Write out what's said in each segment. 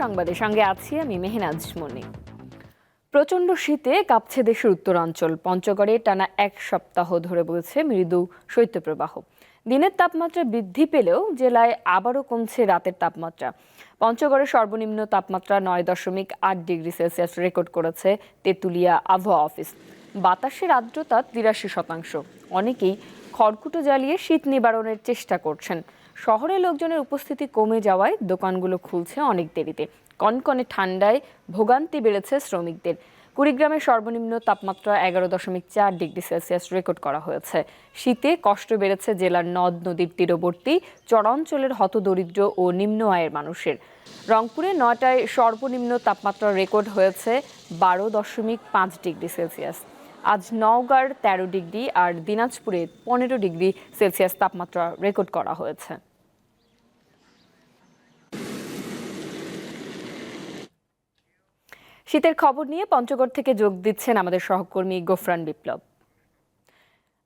সংবাদের সঙ্গে আছি আমি মেহনাজ মনি প্রচণ্ড শীতে কাঁপছে দেশের উত্তরাঞ্চল। পঞ্চগড়ে টানা এক সপ্তাহ ধরে বলছে মৃদু শৈত্যপ্রবাহ। দিনের তাপমাত্রা বৃদ্ধি পেলেও জেলায় আবারও কমছে রাতের তাপমাত্রা। পঞ্চগড়ের সর্বনিম্ন তাপমাত্রা নয় দশমিক আট ডিগ্রি সেলসিয়াস রেকর্ড করেছে তেঁতুলিয়া আবহাওয়া অফিস। বাতাসের আর্দ্রতা তিরাশি শতাংশ। অনেকেই খড়কুটো জ্বালিয়ে শীত নিবারণের চেষ্টা করছেন। শহরে লোকজনের উপস্থিতি কমে যাওয়ায় দোকানগুলো খুলছে অনেক দেরিতে। কনকনে ঠান্ডায় ভোগান্তি বেড়েছে শ্রমিকদের। কুড়িগ্রামের সর্বনিম্ন তাপমাত্রা এগারো দশমিক চার ডিগ্রি সেলসিয়াস রেকর্ড করা হয়েছে। শীতে কষ্ট বেড়েছে জেলার নদ নদীর তীরবর্তী, চরাঞ্চলের হতদরিদ্র ও নিম্ন আয়ের মানুষের। রংপুরে নয়টায় সর্বনিম্ন তাপমাত্রা রেকর্ড হয়েছে বারো দশমিক পাঁচ ডিগ্রি সেলসিয়াস। আজ নওগাঁর তেরো ডিগ্রি আর দিনাজপুরে পনেরো ডিগ্রি সেলসিয়াস তাপমাত্রা রেকর্ড করা হয়েছে। শীতের খবর নিয়ে পঞ্চগড় থেকে যোগ দিচ্ছেন আমাদের সহকর্মী গোফরান বিপ্লব।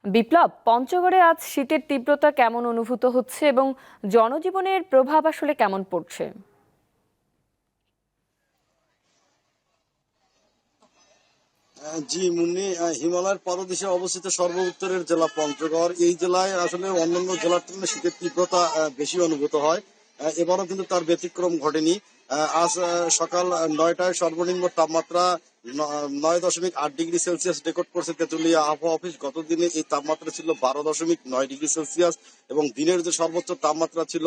বিপ্লব, পঞ্চগড়ে আজ শীতের তীব্রতা কেমন অনুভূত হচ্ছে এবং জনজীবনের প্রভাব আসলে কেমন পড়ছে? জি, মুন্নি হিমালয়ের পাদদেশে অবস্থিত সর্ব উত্তরের জেলা পঞ্চগড়। এই জেলায় আসলে অন্যান্য জেলার তুলনায় শীতের তীব্রতা বেশি অনুভূত হয়। এবারও কিন্তু তার ব্যতিক্রম ঘটেনি। আজ সকাল নয়টায় সর্বনিম্ন তাপমাত্রা নয় দশমিক আট ডিগ্রি সেলসিয়াস রেকর্ড করছে তেঁতুলিয়া আবহাওয়া অফিস। গত দিনে এই তাপমাত্রা ছিল বারো দশমিক নয় ডিগ্রি সেলসিয়াস এবং দিনের যে সর্বোচ্চ তাপমাত্রা ছিল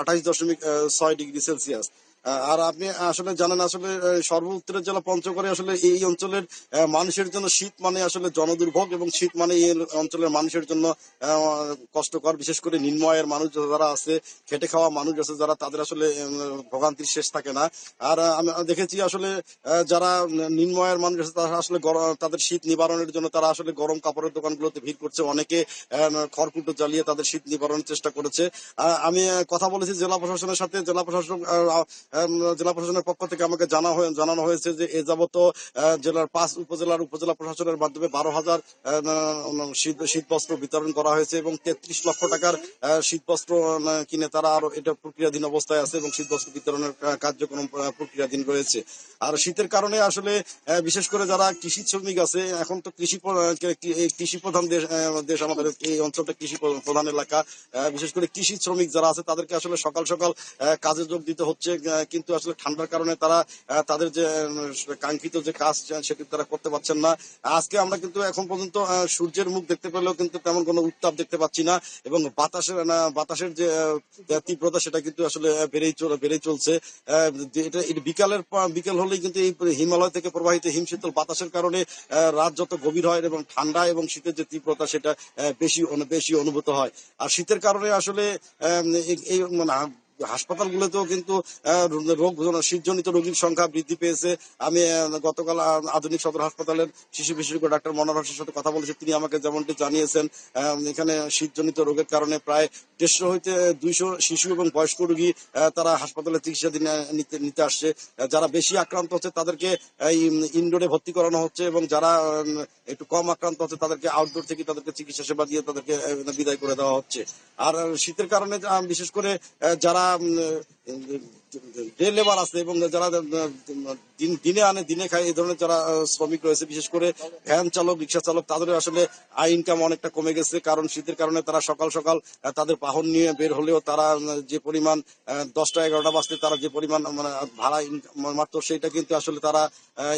আঠাইশ দশমিক ছয় ডিগ্রি সেলসিয়াস। আর আপনি আসলে জানেন, আসলে সর্ব উত্তরের জেলা পঞ্চগড়ে আসলে এই অঞ্চলের মানুষের জন্য শীত মানে আসলে জনদুর্ভোগ এবং শীত মানে এই অঞ্চলের মানুষের জন্য কষ্টকর। বিশেষ করে নিম্ন আয়ের মানুষ যারা আছে, খেটে খাওয়া মানুষ আছে, যারা তাদের আসলে ভোগান্তির শেষ থাকে না। আর আমি দেখেছি আসলে যারা নিম্ন আয়ের মানুষ আছে, তারা আসলে তাদের শীত নিবারণের জন্য তারা আসলে গরম কাপড়ের দোকানগুলোতে ভিড় করছে। অনেকে খড়কুটো জ্বালিয়ে তাদের শীত নিবারণের চেষ্টা করেছে। আমি কথা বলেছি জেলা প্রশাসনের সাথে। জেলা প্রশাসন জেলা প্রশাসনের পক্ষ থেকে আমাকে জানা জানানো হয়েছে যে এ যাবত জেলার পাঁচ উপজেলার উপজেলা প্রশাসনের মাধ্যমে বারো হাজার শীত বস্ত্র বিতরণ করা হয়েছে এবং তেত্রিশ লক্ষ টাকার শীত বস্ত্র কিনে তারা আরও এটা প্রক্রিয়াধীন অবস্থায় আছে এবং শীত বস্ত্র বিতরণের কার্যক্রম প্রক্রিয়াধীন রয়েছে। আর শীতের কারণে আসলে বিশেষ করে যারা কৃষি শ্রমিক আছে, এখন তো কৃষি কৃষি প্রধান দেশ দেশ আমাদের এই অঞ্চলটা কৃষি প্রধান এলাকা। বিশেষ করে কৃষি শ্রমিক যারা আছে, তাদেরকে আসলে সকাল সকাল কাজে যোগ দিতে হচ্ছে কিন্তু আসলে ঠান্ডার কারণে তারা তাদের যে কাঙ্ক্ষিত যে কাজ সেটি তারা করতে পারছেন না। আজকে আমরা কিন্তু এখন পর্যন্ত সূর্যের মুখ দেখতে পেলেও কিন্তু তেমন কোনো উত্তাপ দেখতে পাচ্ছি না এবং বাতাসের বাতাসের যে তীব্রতা সেটা কিন্তু আসলে বেড়েই বেড়েই চলছে। এটা বিকালের বিকেল হলেই কিন্তু এই হিমালয় থেকে প্রবাহিত হিমশীতল বাতাসের কারণে রাত যত গভীর হয় এবং ঠান্ডা এবং শীতের যে তীব্রতা সেটা বেশি বেশি অনুভূত হয়। আর শীতের কারণে আসলে এই মানে হাসপাতালগুলোতেও কিন্তু রোগ শীতজনিত রোগীর সংখ্যা বৃদ্ধি পেয়েছে। আমি গতকাল আধুনিক সদর হাসপাতালের শিশু বিশেষজ্ঞ ডাক্তার মনোহর হোসেনের সাথে কথা বলেছি। তিনি আমাকে যেমনটি জানিয়েছেন এখানে শীতজনিত রোগের কারণে প্রায় দেড়শো হইতে দুইশো শিশু এবং বয়স্ক রোগী তারা হাসপাতালে চিকিৎসা নিতে আসছে। যারা বেশি আক্রান্ত হচ্ছে তাদেরকে ইনডোরে ভর্তি করানো হচ্ছে এবং যারা একটু কম আক্রান্ত হচ্ছে তাদেরকে আউটডোর থেকে তাদেরকে চিকিৎসা সেবা দিয়ে তাদেরকে বিদায় করে দেওয়া হচ্ছে। আর, শীতের কারণে বিশেষ করে আহ, যারা ডে লেবার আছে এবং যারা দিনে আনে দিনে খায় এই ধরনের যারা শ্রমিক রয়েছে বিশেষ করে ভ্যান চালক রিক্সা চালক তাদের আসলে আয় ইনকাম অনেকটা কমে গেছে। কারণ শীতের কারণে তারা সকাল সকাল তাদের বাহন নিয়ে বের হলেও তারা যে পরিমাণ দশটা এগারোটা বাজতে তারা যে পরিমাণ মানে ভাড়া মারতো সেটা কিন্তু আসলে তারা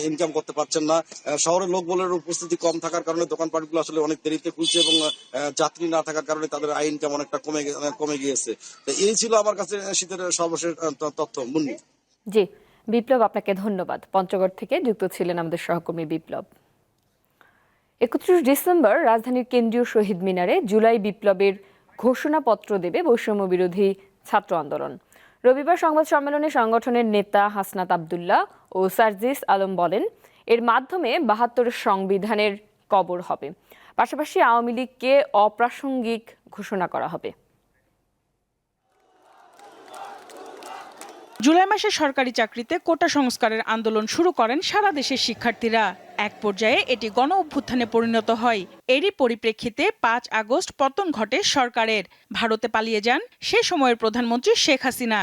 ইনকাম করতে পারছেন না। আহ, লোক লোকবলের উপস্থিতি কম থাকার কারণে দোকানপাটগুলো আসলে অনেক দেরিতে খুলছে এবং যাত্রী না থাকার কারণে তাদের আয় ইনকাম অনেকটা কমে কমে গিয়েছে। তো এই ছিল আমার কাছে শীতের সর্বশেষ আহ, ত- তথ্য মুন্নি। জি, বিপ্লব আপনাকে ধন্যবাদ। পঞ্চগড় থেকে যুক্ত ছিলেন আমাদের সহকর্মী বিপ্লব। একত্রিশ ডিসেম্বর রাজধানীর কেন্দ্রীয় শহীদ মিনারে জুলাই বিপ্লবের ঘোষণাপত্র দেবে বৈষম্য বিরোধী ছাত্র আন্দোলন। রবিবার সংবাদ সম্মেলনে সংগঠনের নেতা হাসনাত আবদুল্লাহ ও সার্জিস আলম বলেন, এর মাধ্যমে বাহাত্তর সংবিধানের কবর হবে। পাশাপাশি আওয়ামী লীগকে অপ্রাসঙ্গিক ঘোষণা করা হবে। জুলাই মাসে সরকারি চাকরিতে কোটা সংস্কারের আন্দোলন শুরু করেন সারা দেশের শিক্ষার্থীরা। এক পর্যায়ে এটি গণ অভ্যুত্থানে পরিণত হয়। এরই পরিপ্রেক্ষিতে পাঁচ আগস্ট পতন ঘটে সরকারের। ভারতে পালিয়ে যান সে সময়ের প্রধানমন্ত্রী শেখ হাসিনা।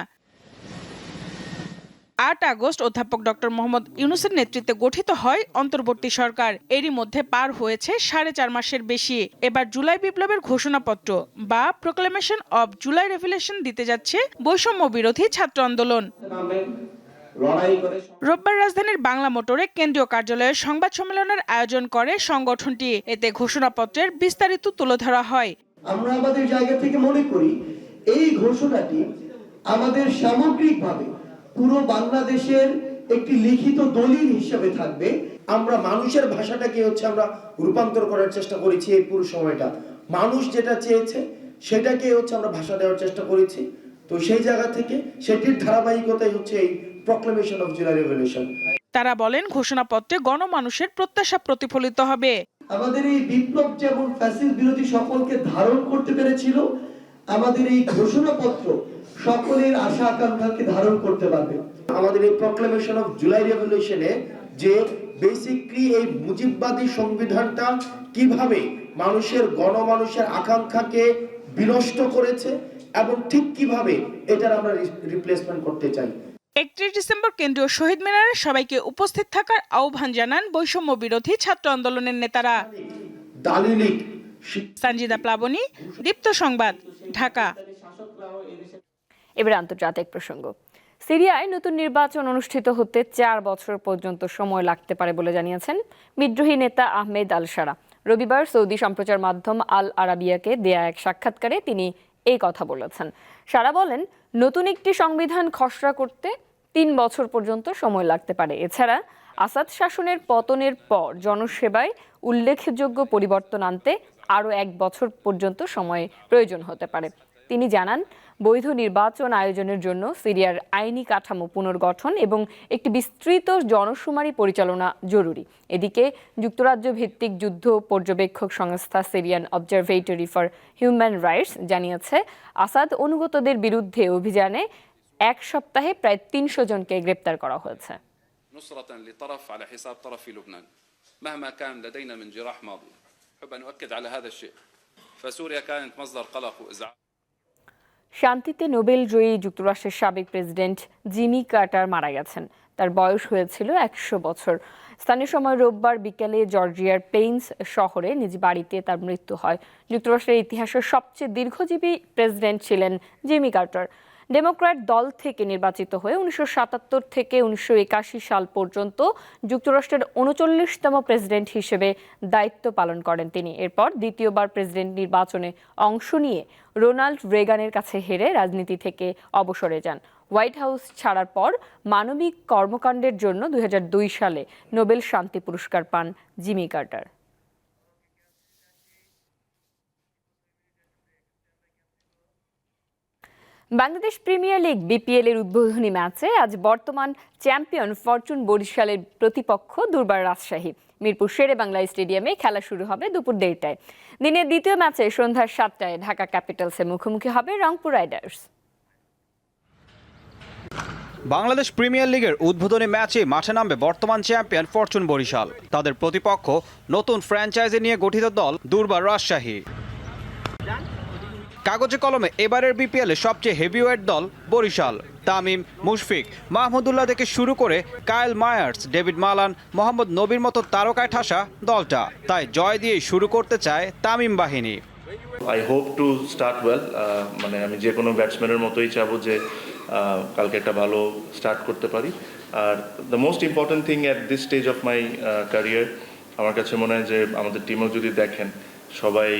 আট আগস্ট অধ্যাপক ডক্টর মোহাম্মদ ইউনুসের নেতৃত্বে গঠিত হয় অন্তর্বর্তী সরকার। এরই মধ্যে পার হয়েছে সাড়ে চার মাসের বেশি। এবার জুলাই বিপ্লবের ঘোষণাপত্র বা প্রোক্লেমেশন অব জুলাই রেভুলেশন দিতে যাচ্ছে বৈষম্য বিরোধী ছাত্র আন্দোলন। রোববার রাজধানীর বাংলা মোটরে কেন্দ্রীয় কার্যালয়ে সংবাদ সম্মেলনের আয়োজন করে সংগঠনটি। এতে ঘোষণাপত্রের বিস্তারিত তুলে ধরা হয়। আমরা আমাদের জায়গা থেকে মনে করি, এই ঘোষণাটি আমাদের সামগ্রিকভাবে পুরো বাংলাদেশের একটি লিখিত দলিল হিসেবে থাকবে। আমরা মানুষের ভাষাটাকে হচ্ছে আমরা রূপান্তর করার চেষ্টা করেছি এই পুরো সময়টা। মানুষ যেটা চেয়েছে সেটাকে হচ্ছে আমরা ভাষা দেওয়ার চেষ্টা করেছি। তো সেই জায়গা থেকে সেটির ধারাবাহিকতাই হচ্ছে এই প্রক্লেমেশন অফ জুলাই রেভলিউশন তারা বলেন ঘোষণাপত্রে গণমানুষের প্রত্যাশা প্রতিফলিত হবে। আমাদের এই বিপ্লব যেমন ফ্যাসিল বিরোধী সকলকে ধারণ করতে পেরেছিল আমাদের এই ঘোষণাপত্র সকলের আশা আকাঙ্ক্ষাকে ধারণ করতে পারবে। আমাদের এই প্রক্লেমেশন অফ জুলাই রেভলিউশনে যে বেসিকলি এই মুজিববাদী সংবিধানটা কীভাবে মানুষের গণমানুষের আকাঙ্ক্ষাকে বিনষ্ট করেছে এবং ঠিক কীভাবে এটার আমরা রিপ্লেসমেন্ট করতে চাই। একত্রিশ ডিসেম্বর কেন্দ্রীয় শহীদ মিনারে সবাইকে উপস্থিত থাকার আহ্বান জানান বৈষম্য বিরোধী ছাত্র আন্দোলনের নেতারা। দালিলিক সঞ্জিদা প্লাবনী দীপ্ত সংবাদ ঢাকা। এবার আন্তর্জাতিক প্রসঙ্গ। সিরিয়ায় নতুন নির্বাচন অনুষ্ঠিত হতে চার বছর পর্যন্ত সময় লাগতে পারে বলে জানিয়েছেন বিদ্রোহী নেতা আহমেদ আল সারা রবিবার সৌদি সম্প্রচার মাধ্যম আল আরাবিয়াকে দেয়া এক সাক্ষাৎকারে তিনি এই কথা বলেছেন। সারা বলেন, নতুন একটি সংবিধান খসড়া করতে তিন বছর পর্যন্ত সময় লাগতে পারে। এছাড়া আসাদ শাসনের পতনের পর জনসেবায় উল্লেখযোগ্য পরিবর্তন আনতে আরও এক বছর পর্যন্ত সময় প্রয়োজন হতে পারে। তিনি জানান বৈধ নির্বাচন আয়োজনের জন্য সিরিয়ার আইনি কাঠামো পুনর্গঠন এবং একটি বিস্তৃত জনশুমারি পরিচালনা জরুরি এদিকে যুক্তরাজ্য ভিত্তিক যুদ্ধ পর্যবেক্ষক সংস্থা Syrian observatory for human rights জানিয়েছে আসাদ অনুগতদের বিরুদ্ধে অভিযানে এক সপ্তাহে প্রায় তিনশো জনকে গ্রেপ্তার করা হয়েছে نصرة لطرف على حساب طرف في لبنان مهما كان لدينا من جراح ماضي أحب أن أؤكد على هذا الشيء فسوريا كانت مصدر قلق وإزعاج শান্তিতে নোবেল জয়ী যুক্তরাষ্ট্রের সাবেক প্রেসিডেন্ট জিমি কার্টার মারা গেছেন। তার বয়স হয়েছিল একশো বছর। স্থানীয় সময় রোববার বিকেলে জর্জিয়ার পেইন্স শহরে নিজ বাড়িতে তার মৃত্যু হয়। যুক্তরাষ্ট্রের ইতিহাসের সবচেয়ে দীর্ঘজীবী প্রেসিডেন্ট ছিলেন জিমি কার্টার। ডেমোক্র্যাট দল থেকে নির্বাচিত হয়ে উনিশশো সাতাত্তর থেকে উনিশশো একাশি সাল পর্যন্ত যুক্তরাষ্ট্রের উনচল্লিশতম প্রেসিডেন্ট হিসেবে দায়িত্ব পালন করেন তিনি। এরপর দ্বিতীয়বার প্রেসিডেন্ট নির্বাচনে অংশ নিয়ে রোনাল্ড রেগানের কাছে হেরে রাজনীতি থেকে অবসরে যান। হোয়াইট হাউস ছাড়ার পর মানবিক কর্মকাণ্ডের জন্য দু হাজার দুই সালে নোবেল শান্তি পুরস্কার পান Jimmy Carter. Bangladesh premier league BPL এর উদ্বোধনী ম্যাচে আজ বর্তমান চ্যাম্পিয়ন ফরচুন বরিশালের প্রতিপক্ষ দুর্বার রাজশাহী। মিরপুর শেরে বাংলা স্টেডিয়ামে খেলা শুরু হবে দুপুর দেড়টায়। দিনের দ্বিতীয় ম্যাচে সন্ধ্যা সাতটায় ঢাকা ক্যাপিটালসের মুখোমুখি হবে রংপুর রাইডার্স। বাংলাদেশ প্রিমিয়ার লিগের উদ্বোধনী ম্যাচে মাঠে নামবে বর্তমান চ্যাম্পিয়ন ফরচুন বরিশাল। তাদের প্রতিপক্ষ নতুন ফ্র্যাঞ্চাইজি নিয়ে গঠিত দল দুর্বার রাজশাহী। কাগজে কলমে এবারের বিপিএল সবচেয়ে হেভিওয়েট দল বরিশাল। তামিম, মুশফিক, মাহমুদুল্লাহ থেকে শুরু করে Kyle Mayers, David Malan, Mohammad নবীর মতো তারকায় ঠাসা দলটা। তাই জয় দিয়ে শুরু করতে চায় তামিম বাহিনী। I hope to start well মানে আমি যে কোনো ব্যাটসম্যানের মতোই চাবো যে কালকে একটা ভালো স্টার্ট করতে পারি। আর the most important thing at this stage of my career আমার কাছে মনে হয় যে আমাদের টিমও যদি দেখেন, সবাই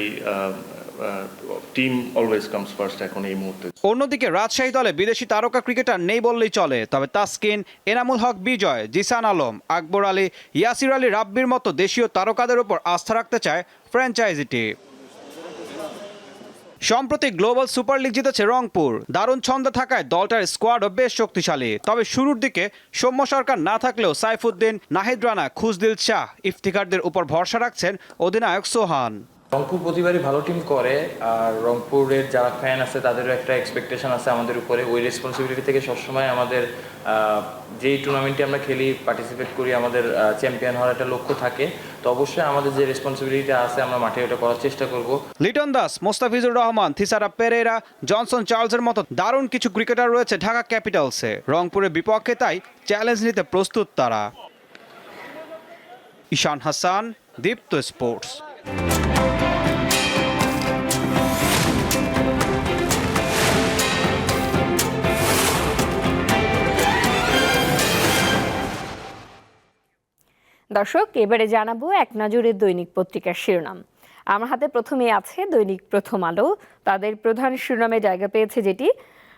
টিম অলওয়েজ কামস ফার্স্ট এখন এই মুহূর্তে। অন্যদিকে রাজশাহী দলে বিদেশি তারকা ক্রিকেটার নেই বললেই চলে, তবে তাসকিন, এনামুল হক, বিজয়, জিসান আলম, আকবর আলী, ইয়াসির আলী রাব্বির মতো দেশীয় তারকাদের উপর আস্থা রাখতে চায় ফ্র্যাঞ্চাইজিটি সম্প্রতি গ্লোবাল সুপার লিগ জিতেছে রংপুর, দারুণ ছন্দে থাকায় দলটার স্কোয়াডও বেশ শক্তিশালী। তবে শুরুর দিকে সৌম্য সরকার না থাকলেও সাইফুদ্দিন, নাহিদ রানা, খুশদিল শাহ ইফতিকারদের উপর ভরসা রাখছেন অধিনায়ক সোহান। রংপুর প্রতিবারই ভালো টিম করে, আর রংপুরের যারা ফ্যান আছে, তাদেরও একটা এক্সপেকটেশন আছে আমাদের উপরে। ওই রেসপন্সিবিলিটি থেকে সবসময় আমাদের যেই টুর্নামেন্টে আমরা খেলি পার্টিসিপেট করি, আমাদের চ্যাম্পিয়ন হওয়ার একটা লক্ষ্য থাকে। তো অবশ্যই আমাদের যে রেসপন্সিবিলিটি আছে, আমরা মাঠে ওটা করার চেষ্টা করব। লিটন দাস, মোস্তাফিজুর রহমান, থিসারা পেরেরা, জনসন চার্লসের মতো দারুণ কিছু ক্রিকেটার রয়েছে ঢাকা ক্যাপিটালসে রংপুরের বিপক্ষে তাই চ্যালেঞ্জ নিতে প্রস্তুত তারা। ঈশান হাসান, দীপ্ত স্পোর্টস দর্শক, এবারে জানাব এক নজরে দৈনিক পত্রিকার শিরোনাম। আমার হাতে প্রথমে আছে দৈনিক প্রথম আলো। তাদের প্রধান শিরোনামে জায়গা পেয়েছে যেটি,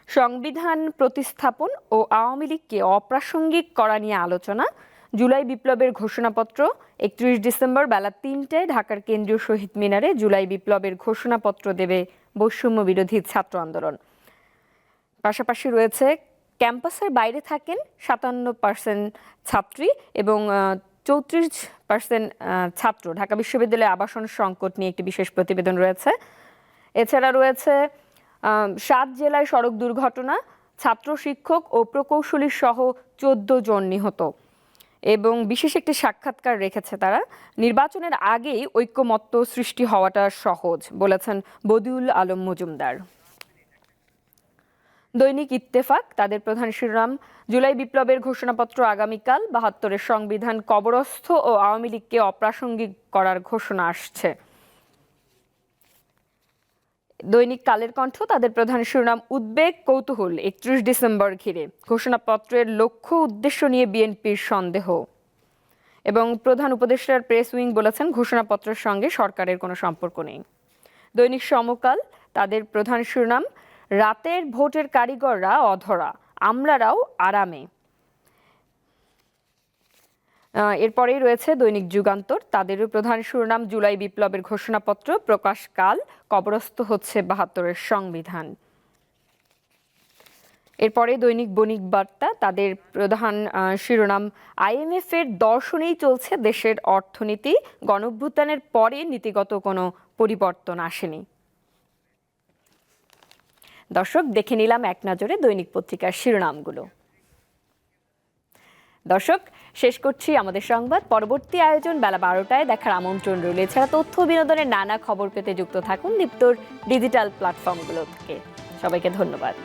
সংবিধান প্রতিস্থাপন ও আওয়ামী লীগকে অপ্রাসঙ্গিক করা নিয়ে আলোচনা, জুলাই বিপ্লবের ঘোষণাপত্র, একত্রিশ ডিসেম্বর বেলা তিনটায় ঢাকার কেন্দ্রীয় শহীদ মিনারে জুলাই বিপ্লবের ঘোষণাপত্র দেবে বৈষম্য বিরোধী ছাত্র আন্দোলন। পাশাপাশি রয়েছে, ক্যাম্পাসের বাইরে থাকেন সাতান্ন পার্সেন্ট ছাত্রী এবং চৌত্রিশ পার্সেন্ট ছাত্র ঢাকা বিশ্ববিদ্যালয়ে আবাসন সংকট নিয়ে একটি বিশেষ প্রতিবেদন রয়েছে। এছাড়া রয়েছে সাত জেলায় সড়ক দুর্ঘটনা, ছাত্র শিক্ষক ও প্রকৌশলী সহ চোদ্দ জন নিহত। এবং বিশেষ একটি সাক্ষাৎকার রেখেছে তারা, নির্বাচনের আগেই ঐক্যমত্য সৃষ্টি হওয়াটা সহজ, বলেছেন বদিউল আলম মজুমদার। দৈনিক ইত্তেফাক, তাদের প্রধান শিরোনাম, জুলাই বিপ্লবের ঘোষণাপত্র আগামীকাল, বাহাত্তরের সংবিধান কবরস্থ ও আওয়ামী লীগকে অপ্রাসঙ্গিক করার ঘোষণা আসছে। দৈনিক কালের কণ্ঠ, তাদের প্রধান শিরোনাম, উদ্বেগ, কৌতূহল, একত্রিশ ডিসেম্বর ঘিরে। ঘোষণাপত্রের লক্ষ্য উদ্দেশ্য নিয়ে বিএনপির সন্দেহ। এবং প্রধান উপদেষ্টার প্রেস উইং বলেছেন, ঘোষণাপত্রের সঙ্গে সরকারের কোনো সম্পর্ক নেই। দৈনিক সমকাল, তাদের প্রধান শিরোনাম রাতের ভোটের কারিগররা অধরা আমরারাও আরামে। এরপরেই রয়েছে দৈনিক যুগান্তর। তাদেরও প্রধান শিরোনাম জুলাই বিপ্লবের ঘোষণাপত্র। প্রকাশকাল কবরস্থ হচ্ছে বাহাত্তরের সংবিধান। এরপরে দৈনিক বণিক বার্তা। তাদের প্রধান শিরোনাম, আইএমএফ এর দর্শনেই চলছে দেশের অর্থনীতি। গণভ্যুত্থানের পরে নীতিগত কোনো পরিবর্তন আসেনি। দর্শক, দেখে নিলাম এক নজরে দৈনিক পত্রিকার শিরোনামগুলো। দর্শক, শেষ করছি আমাদের সংবাদ। পরবর্তী আয়োজন বেলা বারোটায় দেখার আমন্ত্রণ রইল। এছাড়া তথ্য বিনোদনের নানা খবর পেতে যুক্ত থাকুন দীপ্তর ডিজিটাল প্ল্যাটফর্মগুলো থেকে। সবাইকে ধন্যবাদ।